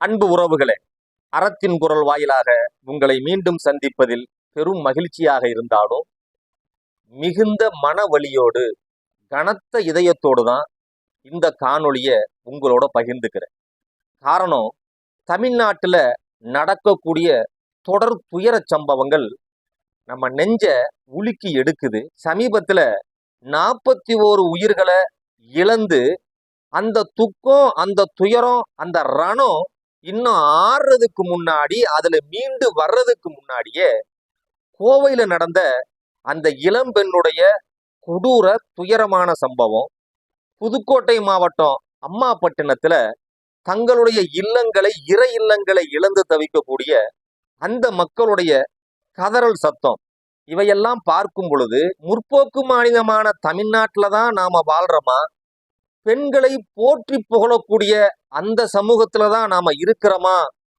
அன்பு உறவுகளே அறத்தின் குரல் வாயிலாக உங்களை மீண்டும் சந்திப்பதில் பெரும் மகிழ்ச்சியாக இருந்தாலும் மிகுந்த மன வலியோடு கனத்த இதயத்தோடு தான் இந்த காணொளியை உங்களோட பகிர்ந்துக்கிறேன். காரணம் தமிழ்நாட்டில் நடக்கக்கூடிய தொடர் துயர சம்பவங்கள் நம்ம நெஞ்ச உலுக்கி எடுக்குது. சமீபத்தில் நாற்பத்தி ஓரு உயிர்களை இழந்து அந்த துக்கம் அந்த துயரம் அந்த ரணம் இன்னும் ஆறுறதுக்கு முன்னாடி அதுல மீண்டு வர்றதுக்கு முன்னாடியே கோவையில நடந்த அந்த இளம்பெண்ணுடைய கொடூர துயரமான சம்பவம் புதுக்கோட்டை மாவட்டம் அம்மாப்பட்டினத்துல தங்களுடைய இல்லங்களை இறை இல்லங்களை இழந்து தவிக்கக்கூடிய அந்த மக்களுடைய கதறல் சத்தம். இவையெல்லாம் பார்க்கும் பொழுது முற்போக்கு மாநிலமான தமிழ்நாட்டில தான் நாம வாழ்றோமா? பெண்களை போற்றி புகழக்கூடிய அந்த சமூகத்துல தான் நாம இருக்கிறோமா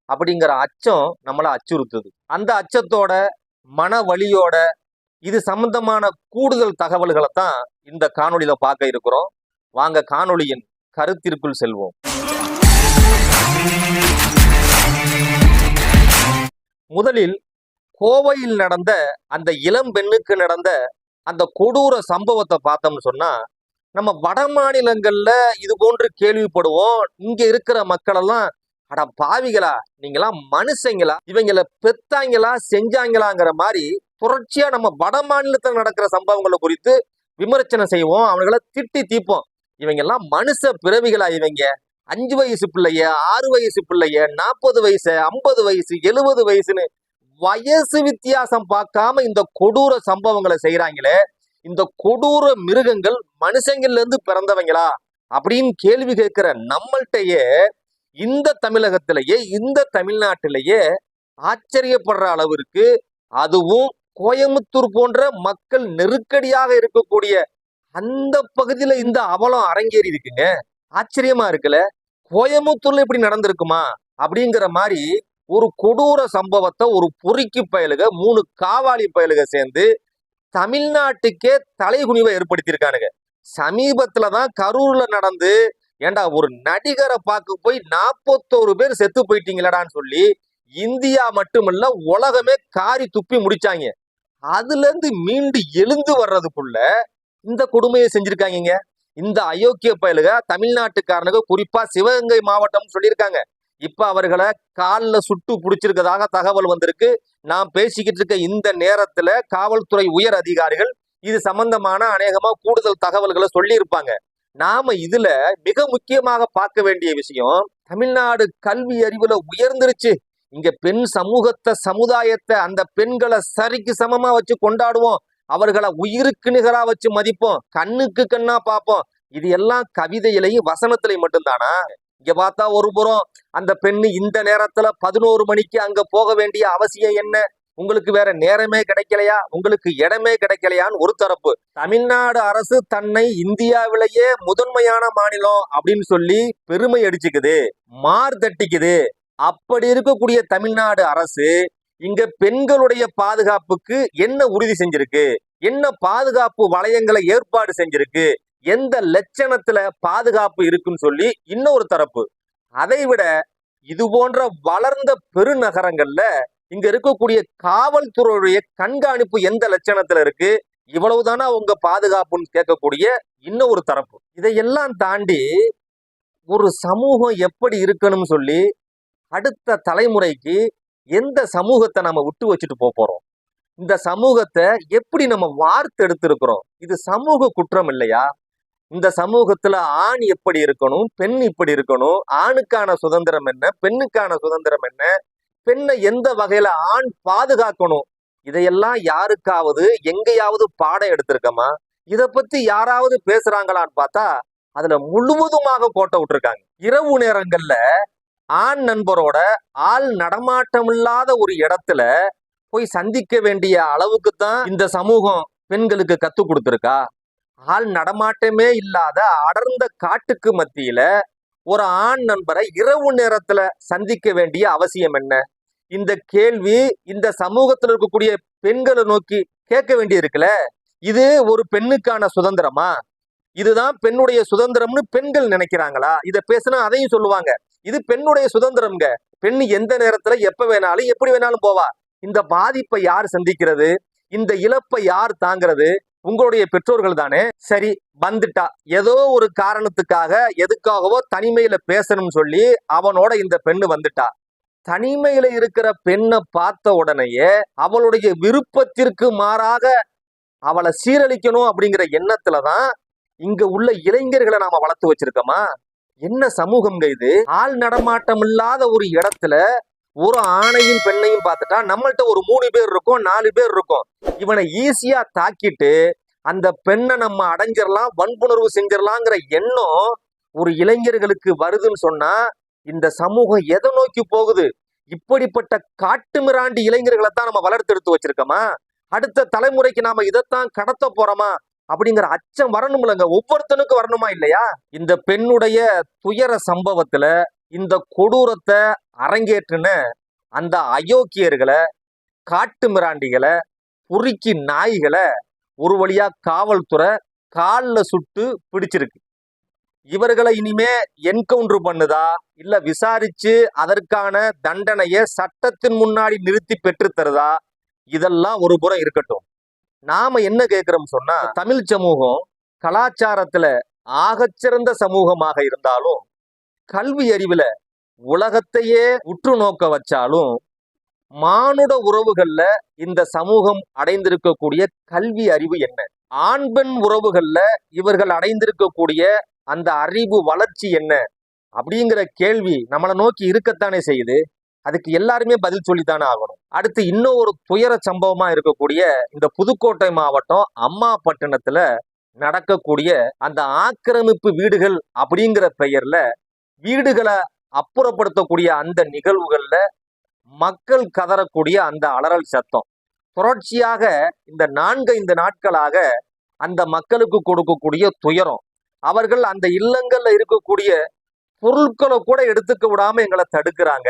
அப்படிங்கிற அச்சம் நம்மளை அச்சுறுத்துது. அந்த அச்சத்தோட மன வலியோட இது சம்பந்தமான கூடுதல் தகவல்களை தான் இந்த காணொலியில பார்க்க இருக்கிறோம். வாங்க காணொலியின் கருத்திற்குள் செல்வோம். முதலில் கோவையில் நடந்த அந்த இளம் பெண்ணுக்கு நடந்த அந்த கொடூர சம்பவத்தை பார்த்தோம்னு சொன்னா நம்ம வட மாநிலங்கள்ல இது போன்று கேள்விப்படுவோம். இங்க இருக்கிற மக்கள் எல்லாம் அட பாவிகளா நீங்களாம் மனுஷங்களா இவங்கள பெத்தாங்களா செஞ்சாங்களாங்கிற மாதிரி தொடர்ச்சியா நம்ம வட மாநிலத்தில் நடக்கிற சம்பவங்களை குறித்து விமர்சனம் செய்வோம். அவங்கள திட்டி தீப்போம் இவங்கெல்லாம் மனுஷ பிறவிகளா இவங்க. அஞ்சு வயசு பிள்ளைய ஆறு வயசு பிள்ளைய நாற்பது வயசு ஐம்பது வயசு எழுபது வயசுன்னு வயசு வித்தியாசம் பார்க்காம இந்த கொடூர சம்பவங்களை செய்யறாங்களே இந்த கொடூர மிருகங்கள் மனுஷங்கள்ல இருந்து பிறந்தவங்களா? அப்படின்னு கேள்வி கேட்கிற நம்மள்கிட்டயே இந்த தமிழகத்திலேயே இந்த தமிழ்நாட்டிலேயே ஆச்சரியப்படுற அளவிற்கு அதுவும் கோயம்புத்தூர் போன்ற மக்கள் நெருக்கடியாக இருக்கக்கூடிய அந்த பகுதியில இந்த அவலம் அரங்கேறி இருக்குங்க. ஆச்சரியமா இருக்குல்ல? கோயம்புத்தூர்ல இப்படி நடந்திருக்குமா? அப்படிங்கிற மாதிரி ஒரு கொடூர சம்பவத்தை ஒரு பொறுக்கி பயலுக மூணு காவாலி பயலுக சேர்ந்து தமிழ்நாட்டுக்கே தலைகுனிவை ஏற்படுத்தியிருக்கானுங்க. சமீபத்துல தான் கரூர்ல நடந்து ஏண்டா ஒரு நடிகரை பார்க்க போய் நாற்பத்தோரு பேர் செத்து போயிட்டீங்களடான்னு சொல்லி இந்தியா மட்டுமல்ல உலகமே காரி துப்பி முடிச்சாங்க. அதுல இருந்து மீண்டு எழுந்து வர்றதுக்குள்ள இந்த கொடுமையை செஞ்சிருக்காங்க இந்த அயோக்கிய பயலுக தமிழ்நாட்டுக்காரனுக்கு குறிப்பா சிவகங்கை மாவட்டம் சொல்லியிருக்காங்க. இப்ப அவர்களை காலில் சுட்டு பிடிச்சிருக்கதாக தகவல் வந்திருக்கு. நான் பேசிக்கிட்டு இருக்க இந்த நேரத்துல காவல்துறை உயர் அதிகாரிகள் இது சம்பந்தமான அநேகமா கூடுதல் தகவல்களை சொல்லியிருப்பாங்க. நாம இதுல மிக முக்கியமாக பார்க்க வேண்டிய விஷயம் தமிழ்நாடு கல்வி அறிவுல உயர்ந்துருச்சு. இங்க பெண் சமூகத்தை சமுதாயத்தை அந்த பெண்களை சரிக்கு சமமா வச்சு கொண்டாடுவோம். அவர்களை உயிருக்கு நிகரா வச்சு மதிப்போம். கண்ணுக்கு கண்ணா பார்ப்போம். இது எல்லாம் கவிதையிலையும் வசனத்திலையும் மட்டும்தானா? இங்க பார்த்தா ஒரு புறம் அந்த பெண்ணு இந்த நேரத்துல பதினோரு மணிக்கு அங்க போக வேண்டிய அவசியம் என்ன? உங்களுக்கு வேற நேரமே கிடைக்கலையா? உங்களுக்கு இடமே கிடைக்கலையான்னு ஒரு தரப்பு. தமிழ்நாடு அரசு தன்னை இந்தியாவிலேயே முதன்மையான மாநிலம் அப்படின்னு சொல்லி பெருமை அடிச்சுக்குது மார் தட்டிக்குது. அப்படி இருக்கக்கூடிய தமிழ்நாடு அரசு இங்க பெண்களுடைய பாதுகாப்புக்கு என்ன உறுதி செஞ்சிருக்கு? என்ன பாதுகாப்பு வளையங்களை ஏற்பாடு செஞ்சிருக்கு? எந்த லட்சணத்துல பாதுகாப்பு இருக்குன்னு சொல்லி இன்னொரு தரப்பு. அதை விட இது போன்ற வளர்ந்த பெருநகரங்கள்ல இங்க இருக்கக்கூடிய காவல்துறையுடைய கண்காணிப்பு எந்த லட்சணத்துல இருக்கு? இவ்வளவுதானா உங்க பாதுகாப்புன்னு கேட்கக்கூடிய இன்னொரு தரப்பு. இதையெல்லாம் தாண்டி ஒரு சமூகம் எப்படி இருக்கணும்னு சொல்லி அடுத்த தலைமுறைக்கு எந்த சமூகத்தை நம்ம விட்டு வச்சுட்டு போக போறோம்? இந்த சமூகத்தை எப்படி நம்ம வார்த்து எடுத்திருக்கிறோம் இது சமூக குற்றம் இல்லையா? இந்த சமூகத்துல ஆண் எப்படி இருக்கணும் பெண் இப்படி இருக்கணும் ஆணுக்கான சுதந்திரம் என்ன பெண்ணுக்கான சுதந்திரம் என்ன பெண்ணை எந்த வகையில ஆண் பாதுகாக்கணும் இதையெல்லாம் யாருக்காவது எங்கேயாவது பாடம் எடுத்திருக்கமா? இத பத்தி யாராவது பேசுறாங்களான்னு பார்த்தா அதுல முழுவதுமாக கோட்டை விட்டுருக்காங்க. இரவு நேரங்கள்ல ஆண் நண்பரோட ஆள் நடமாட்டம் இல்லாத ஒரு இடத்துல போய் சந்திக்க வேண்டிய அளவுக்கு தான் இந்த சமூகம் பெண்களுக்கு கத்து கொடுத்துருக்கா? ஆள் நடமாட்டமே இல்லாத அடர்ந்த காட்டுக்கு மத்தியில ஒரு ஆண் நண்பரை இரவு நேரத்துல சந்திக்க வேண்டிய அவசியம் என்ன? இந்த கேள்வி இந்த சமூகத்துல இருக்கக்கூடிய பெண்களை நோக்கி கேட்க வேண்டி இருக்குல்ல? இது ஒரு பெண்ணுக்கான சுதந்திரமா? இதுதான் பெண்ணுடைய சுதந்திரம்னு பெண்கள் நினைக்கிறாங்களா? இதை பேசினா அதையும் சொல்லுவாங்க. இது பெண்ணுடைய சுதந்திரம்ங்க. பெண் எந்த நேரத்துல எப்ப வேணாலும் எப்படி வேணாலும் போவா. இந்த பாதிப்பை யார் சந்திக்கிறது? இந்த இழப்பை யார் தாங்கிறது? உங்களுடைய பெற்றோர்கள் தானே? சரி வந்துட்டா. ஏதோ ஒரு காரணத்துக்காக எதுக்காகவோ தனிமையில பேசணும்னு சொல்லி அவனோட இந்த பெண்ணு வந்துட்டா. தனிமையில இருக்கிற பெண்ணை பார்த்த உடனேயே அவளுடைய விருப்பத்திற்கு மாறாக அவளை சீரழிக்கணும் அப்படிங்கிற எண்ணத்துலதான் இங்க உள்ள இளைஞர்களை நாம வளர்த்து வச்சிருக்கோமா? என்ன சமூகம்ங்க இது? ஆள் நடமாட்டம் இல்லாத ஒரு இடத்துல ஒரு ஆணையும் பெண்ணையும் பார்த்துட்டா நம்மள்ட்ட ஒரு மூணு பேர் இருக்கும் நாலு பேர் இருக்கும். இவனை ஈஸியா தாக்கிட்டு அந்த பெண்ணை நம்ம அடைஞ்சிடலாம் வன்புணர்வு செஞ்சிடலாங்கிற எண்ணம் ஒரு இளைஞர்களுக்கு வருதுன்னு சொன்னா இந்த சமூகம் எதை நோக்கி போகுது? இப்படிப்பட்ட காட்டு மிராண்டி இளைஞர்களை தான் நம்ம வளர்த்தெடுத்து வச்சிருக்கோமா? அடுத்த தலைமுறைக்கு நாம இதைத்தான் கடத்த போறோமா? அப்படிங்கிற அச்சம் வரணும்லங்க. ஒவ்வொருத்தனுக்கும் வரணுமா இல்லையா? இந்த பெண்ணுடைய துயர சம்பவத்துல இந்த கொடூரத்தை அரங்கேற்றின அந்த அயோக்கியர்களை காட்டு மிராண்டிகளை புரிக்கி நாய்களை ஒரு வழியா காவல்துறை காலில் சுட்டு பிடிச்சிருக்கு. இவர்களை இனிமே என்கவுண்டர் பண்ணுதா? இல்ல விசாரிச்சு அதற்கான தண்டனையை சட்டத்தின் முன்னாடி நிறுத்தி பெற்று தருதா? இதெல்லாம் ஒரு புறம் இருக்கட்டும். நாம என்ன கேட்குறோம் சொன்னா தமிழ் சமூகம் கலாச்சாரத்துல ஆகச்சிறந்த சமூகமாக இருந்தாலும் கல்வி அறிவுல உலகத்தையே உற்று நோக்க வச்சாலும் மானுட உறவுகள்ல இந்த சமூகம் அடைந்திருக்கக்கூடிய கல்வி அறிவு என்ன? ஆண் பெண் உறவுகள்ல இவர்கள் அடைந்திருக்கக்கூடிய அந்த அறிவு வளர்ச்சி என்ன? அப்படிங்கிற கேள்வி நம்மளை நோக்கி இருக்கத்தானே செய்யுது. அதுக்கு எல்லாருமே பதில் சொல்லித்தானே ஆகணும். அடுத்து இன்னும் ஒரு துயர சம்பவமா இருக்கக்கூடிய இந்த புதுக்கோட்டை மாவட்டம் அம்மாப்பட்டினத்துல நடக்கக்கூடிய அந்த ஆக்கிரமிப்பு வீடுகள் அப்படிங்கிற பெயர்ல வீடுகளை அப்புறப்படுத்தக்கூடிய அந்த நிகழ்வுகள்ல மக்கள் கதறக்கூடிய அந்த அலறல் சத்தம். தொடர்ச்சியாக இந்த நான்கு ஐந்து நாட்களாக அந்த மக்களுக்கு கொடுக்கக்கூடிய துயரம். அவர்கள் அந்த இல்லங்கள்ல இருக்கக்கூடிய பொருட்களை கூட எடுத்துக்க விடாம எங்களை தடுக்கிறாங்க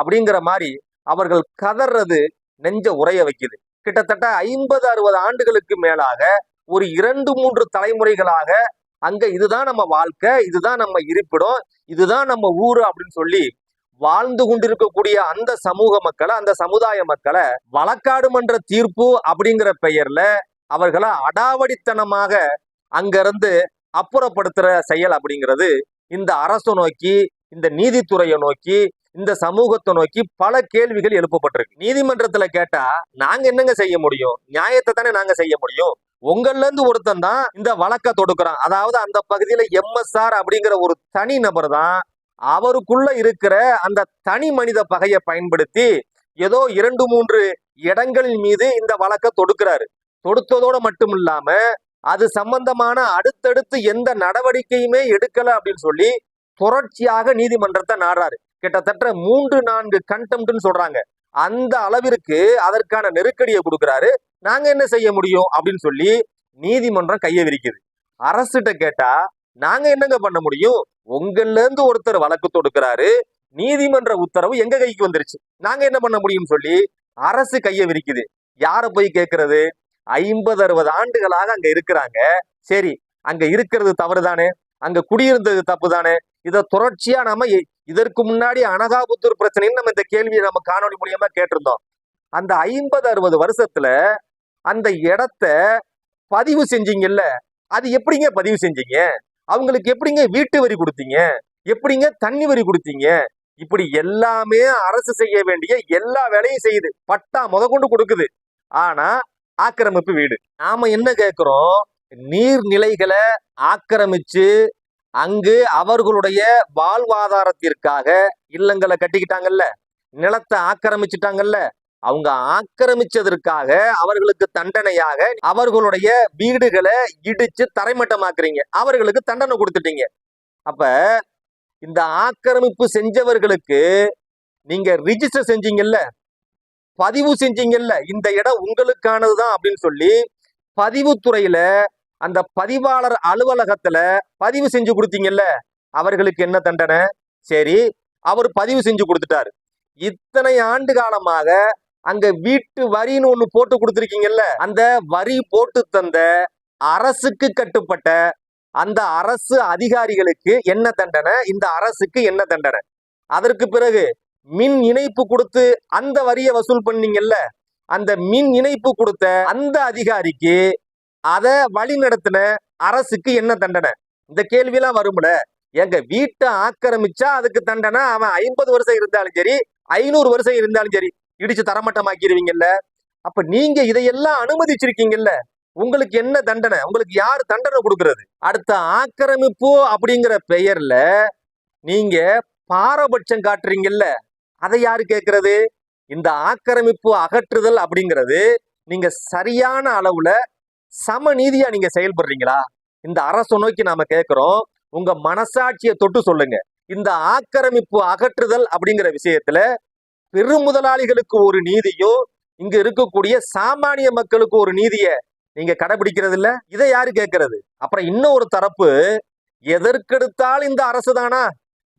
அப்படிங்கிற மாதிரி அவர்கள் கதறது நெஞ்ச உரைய வைக்குது. கிட்டத்தட்ட ஐம்பது அறுபது ஆண்டுகளுக்கு மேலாக ஒரு இரண்டு மூன்று தலைமுறைகளாக அங்க இதுதான் நம்ம வாழ்க்கை இதுதான் நம்ம இருப்பிடம் இதுதான் நம்ம ஊரு அப்படின்னு சொல்லி வாழ்ந்து கொண்டிருக்கக்கூடிய அந்த சமூக மக்களை அந்த சமுதாய மக்களை வழக்காடு மன்ற தீர்ப்பு அப்படிங்கிற பெயர்ல அவர்களை அடாவடித்தனமாக அங்கிருந்து அப்புறப்படுத்துற செயல் அப்படிங்கிறது இந்த அரசை நோக்கி இந்த நீதித்துறையை நோக்கி இந்த சமூகத்தை நோக்கி பல கேள்விகள் எழுப்பப்பட்டிருக்கு. நீதிமன்றத்துல கேட்டா நாங்க என்னங்க செய்ய முடியும்? நியாயத்தை தானே நாங்க செய்ய முடியும்? உங்கள்ல இருந்து ஒருத்தன் தான் இந்த வழக்க தொடுக்கிறான். அதாவது அந்த பகுதியில எம்எஸ்ஆர் அப்படிங்கிற ஒரு தனி நபர் தான். அவருக்குள்ள இருக்கிற அந்த தனி மனித பகையை பயன்படுத்தி ஏதோ இரண்டு மூன்று இடங்களின் மீது இந்த வழக்க தொடுக்கிறாரு. தொடுத்ததோட மட்டும் இல்லாம அது சம்பந்தமான அடுத்தடுத்து எந்த நடவடிக்கையுமே எடுக்கல அப்படின்னு சொல்லி தொடர்ச்சியாக நீதிமன்றத்தை நாடுறாரு. கிட்டத்தட்ட மூன்று நான்கு கண்டெம்ட்னு சொல்றாங்க. அந்த அளவிற்கு அதற்கான நெருக்கடியை கொடுக்குறாரு. நாங்க என்ன செய்ய முடியும்? அப்படின்னு சொல்லி நீதிமன்றம் கையை விரிக்குது. அரசுகிட்ட கேட்டா நாங்க என்னங்க பண்ண முடியும்? உங்கள்ல இருந்து ஒருத்தர் வழக்கு தொடுக்கிறாரு. நீதிமன்ற உத்தரவு எங்க கைக்கு வந்துருச்சு? நாங்க என்ன பண்ண முடியும்னு சொல்லி அரசு கையை விரிக்குது. யார போய் கேட்கறது? ஐம்பது அறுபது ஆண்டுகளாக அங்க இருக்கிறாங்க. சரி அங்க இருக்கிறது தவறு தானே அங்க குடியிருந்தது தப்பு தானே இதை தொடர்ச்சியா நாம இதற்கு முன்னாடி அனகாபுத்தூர் பிரச்சனைன்னு நம்ம இந்த கேள்வியை நம்ம காணொலி மூலியமா கேட்டிருந்தோம். அந்த ஐம்பது அறுபது வருஷத்துல அந்த இடத்த பதிவு செஞ்சீங்கல்ல? அது எப்படிங்க பதிவு செஞ்சீங்க? அவங்களுக்கு எப்படிங்க வீட்டு வரி கொடுத்தீங்க? எப்படிங்க தண்ணி வரி கொடுத்தீங்க? இப்படி எல்லாமே அரசு செய்ய வேண்டிய எல்லா வேலையும் செய்யுது. பட்டா முத கொண்டு கொடுக்குது. ஆனா ஆக்கிரமிப்பு வீடு. நாம என்ன கேட்கிறோம் நீர்நிலைகளை ஆக்கிரமிச்சு அங்கு அவர்களுடைய வாழ்வாதாரத்திற்காக இல்லங்களை கட்டிக்கிட்டாங்கல்ல நிலத்தை ஆக்கிரமிச்சிட்டாங்கல்ல. அவங்க ஆக்கிரமிச்சதற்காக அவர்களுக்கு தண்டனையாக அவர்களுடைய வீடுகளை இடிச்சு தரைமட்டமாக்குறீங்க. அவர்களுக்கு தண்டனை கொடுத்துட்டீங்க. அப்ப இந்த ஆக்கிரமிப்பு செஞ்சவர்களுக்கு நீங்க ரிஜிஸ்டர் செஞ்சீங்கல்ல பதிவு செஞ்சீங்கல்ல இந்த இடம் உங்களுக்கானதுதான் அப்படின்னு சொல்லி பதிவுத்துறையில அந்த பதிவாளர் அலுவலகத்துல பதிவு செஞ்சு கொடுத்தீங்கல்ல அவர்களுக்கு என்ன தண்டனை? சரி அவர் பதிவு செஞ்சு கொடுத்துட்டாரு. இத்தனை ஆண்டு காலமாக அங்க வீட்டு வரின்னு ஒண்ணு போட்டு கொடுத்துருக்கீங்கல்ல அந்த வரி போட்டு தந்த அரசுக்கு கட்டுப்பட்ட அந்த அரசு அதிகாரிகளுக்கு என்ன தண்டனை? இந்த அரசுக்கு என்ன தண்டனை? அதற்கு பிறகு மின் இணைப்பு கொடுத்து அந்த வரியை வசூல் பண்ணீங்கல்ல அந்த மின் இணைப்பு கொடுத்த அந்த அதிகாரிக்கு அதை வழி நடத்தின அரசுக்கு என்ன தண்டனை? இந்த கேள்வியெல்லாம் வரும்ல. எங்க வீட்டை ஆக்கிரமிச்சா அதுக்கு தண்டனை? அவன் ஐம்பது வருஷம் இருந்தாலும் சரி ஐநூறு வருஷம் இருந்தாலும் சரி இடிச்சு தரமட்டமாக்கிடுவீங்கல்ல அப்ப நீங்க இதையெல்லாம் அனுமதிச்சிருக்கீங்கல்ல. உங்களுக்கு என்ன தண்டனை? உங்களுக்கு யார் தண்டனை கொடுக்கறது? அடுத்த ஆக்கிரமிப்பு அப்படிங்கிற பெயர்ல நீங்க பாரபட்சம் காட்டுறீங்கல்ல. அதை யாரு கேட்கறது? இந்த ஆக்கிரமிப்பு அகற்றுதல் அப்படிங்கிறது நீங்க சரியான அளவுல சம நீதியா நீங்க செயல்படுறீங்களா? இந்த அரசை நோக்கி நாம கேட்கிறோம் உங்க மனசாட்சியை தொட்டு சொல்லுங்க. இந்த ஆக்கிரமிப்பு அகற்றுதல் அப்படிங்கிற விஷயத்துல பெருமுதலாளிகளுக்கு ஒரு நீதியும் இங்க இருக்கக்கூடிய சாமானிய மக்களுக்கு ஒரு நீதிய நீங்க கடைபிடிக்கிறது இல்ல இதை யாரு கேட்கறது அப்புறம் இன்னொரு தரப்பு எதற்கெடுத்தால் இந்த அரசு தானா?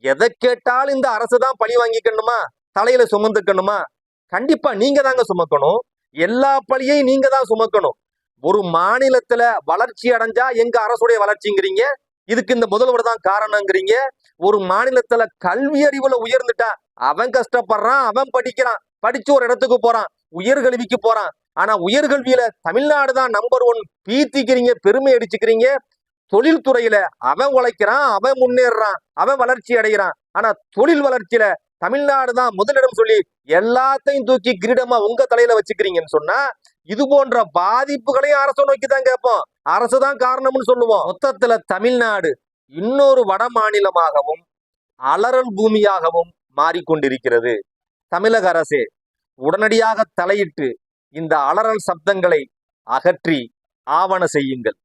எதை கேட்டாலும் இந்த அரசு தான் பழி வாங்கிக்கணுமா? தலையில சுமந்துக்கணுமா? கண்டிப்பா நீங்க தாங்க சுமக்கணும். எல்லா பழியையும் நீங்க தான் சுமக்கணும். ஒரு மாநிலத்துல வளர்ச்சி அடைஞ்சா எங்க அரசுடைய வளர்ச்சிங்கிறீங்க? இதுக்கு இந்த முதல்வர் தான் காரணங்கிறீங்க. ஒரு மாநிலத்துல கல்வி அறிவுல உயர்ந்துட்டா அவன் கஷ்டப்படுறான் அவன் படிக்கிறான். படிச்சு ஒரு இடத்துக்கு போறான் உயர்கல்விக்கு போறான். ஆனா உயர்கல்வியில தமிழ்நாடு தான் நம்பர் ஒன் பீத்திக்கிறீங்க பெருமை அடிச்சுக்கிறீங்க. தொழில்துறையில அவன் உழைக்கிறான் அவன் முன்னேறான் அவன் வளர்ச்சி அடைகிறான். ஆனா தொழில் வளர்ச்சியில தமிழ்நாடு தான் முதலிடம் சொல்லி எல்லாத்தையும் தூக்கி கிரீடமா உங்க தலையில வச்சுக்கிறீங்கன்னு சொன்னா இது போன்ற பாதிப்புகளையும் அரசு நோக்கி தான் கேட்போம். அரசு தான் காரணம்னு சொல்லுவோம். மொத்தத்துல தமிழ்நாடு இன்னொரு வட மாநிலமாகவும் அலறல் பூமியாகவும் மாறிக்கொண்டிருக்கிறது. தமிழக அரசு உடனடியாக தலையிட்டு இந்த அலறல் சப்தங்களை அகற்றி ஆவண செய்யுங்கள்.